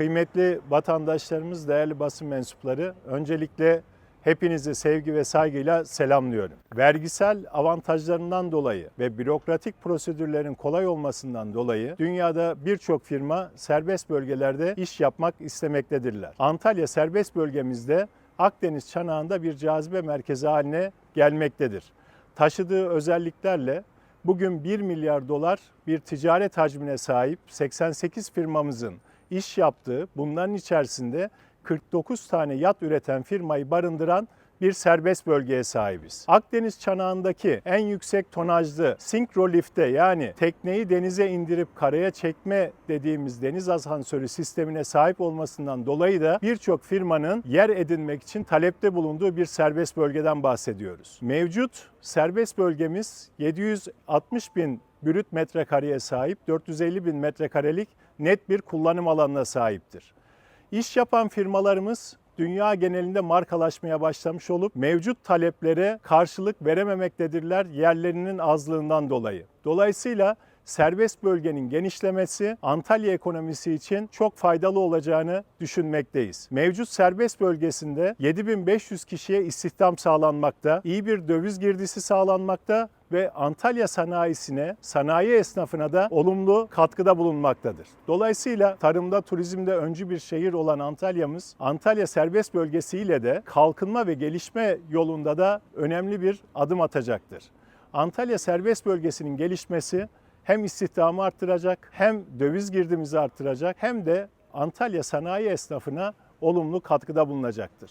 Kıymetli vatandaşlarımız, değerli basın mensupları, öncelikle hepinizi sevgi ve saygıyla selamlıyorum. Vergisel avantajlarından dolayı ve bürokratik prosedürlerin kolay olmasından dolayı dünyada birçok firma serbest bölgelerde iş yapmak istemektedirler. Antalya serbest bölgemizde Akdeniz çanağında bir cazibe merkezi haline gelmektedir. Taşıdığı özelliklerle bugün 1 milyar dolar bir ticaret hacmine sahip 88 firmamızın iş yaptığı, bunların içerisinde 49 tane yat üreten firmayı barındıran bir serbest bölgeye sahibiz. Akdeniz çanağındaki en yüksek tonajlı sinkrolifte yani tekneyi denize indirip karaya çekme dediğimiz deniz asansörü sistemine sahip olmasından dolayı da birçok firmanın yer edinmek için talepte bulunduğu bir serbest bölgeden bahsediyoruz. Mevcut serbest bölgemiz 760 bin brüt metrekareye sahip 450 bin metrekarelik net bir kullanım alanına sahiptir. İş yapan firmalarımız dünya genelinde markalaşmaya başlamış olup mevcut taleplere karşılık verememektedirler yerlerinin azlığından dolayı. Dolayısıyla serbest bölgenin genişlemesi Antalya ekonomisi için çok faydalı olacağını düşünmekteyiz. Mevcut serbest bölgesinde 7500 kişiye istihdam sağlanmakta, iyi bir döviz girdisi sağlanmakta ve Antalya sanayisine, sanayi esnafına da olumlu katkıda bulunmaktadır. Dolayısıyla tarımda, turizmde öncü bir şehir olan Antalya'mız, Antalya serbest bölgesiyle de kalkınma ve gelişme yolunda da önemli bir adım atacaktır. Antalya serbest bölgesinin gelişmesi hem istihdamı arttıracak, hem döviz girdimizi arttıracak, hem de Antalya sanayi esnafına olumlu katkıda bulunacaktır.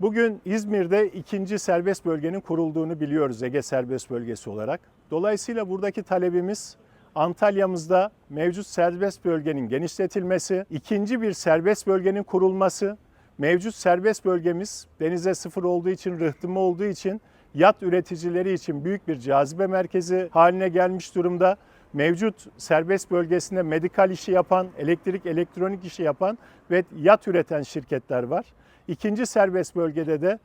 Bugün İzmir'de ikinci serbest bölgenin kurulduğunu biliyoruz Ege Serbest Bölgesi olarak. Dolayısıyla buradaki talebimiz Antalya'mızda mevcut serbest bölgenin genişletilmesi, ikinci bir serbest bölgenin kurulması, mevcut serbest bölgemiz denize sıfır olduğu için, rıhtımı olduğu için yat üreticileri için büyük bir cazibe merkezi haline gelmiş durumda. Mevcut serbest bölgesinde medikal işi yapan, elektrik, elektronik işi yapan ve yat üreten şirketler var. İkinci serbest bölgede de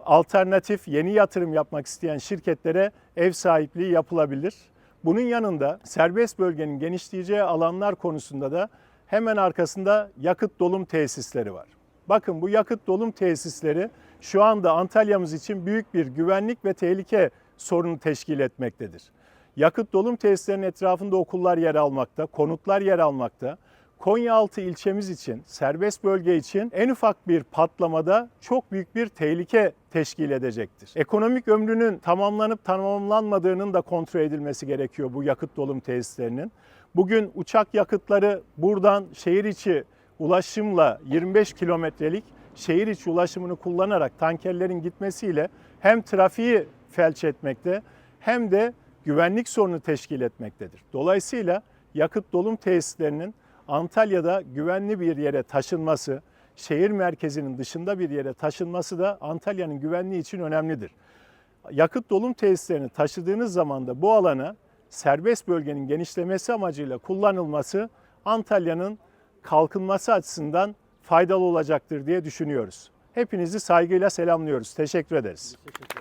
alternatif yeni yatırım yapmak isteyen şirketlere ev sahipliği yapılabilir. Bunun yanında serbest bölgenin genişleyeceği alanlar konusunda da hemen arkasında yakıt dolum tesisleri var. Bakın bu yakıt dolum tesisleri şu anda Antalya'mız için büyük bir güvenlik ve tehlike sorunu teşkil etmektedir. Yakıt dolum tesislerinin etrafında okullar yer almakta, konutlar yer almakta. Konyaaltı ilçemiz için, serbest bölge için en ufak bir patlamada çok büyük bir tehlike teşkil edecektir. Ekonomik ömrünün tamamlanıp tamamlanmadığının da kontrol edilmesi gerekiyor bu yakıt dolum tesislerinin. Bugün uçak yakıtları buradan şehir içi ulaşımla 25 kilometrelik şehir içi ulaşımını kullanarak tankerlerin gitmesiyle hem trafiği felç etmekte hem de güvenlik sorunu teşkil etmektedir. Dolayısıyla yakıt dolum tesislerinin Antalya'da güvenli bir yere taşınması, şehir merkezinin dışında bir yere taşınması da Antalya'nın güvenliği için önemlidir. Yakıt dolum tesislerini taşıdığınız zaman da bu alana serbest bölgenin genişlemesi amacıyla kullanılması Antalya'nın kalkınması açısından faydalı olacaktır diye düşünüyoruz. Hepinizi saygıyla selamlıyoruz. Teşekkür ederiz. Teşekkür.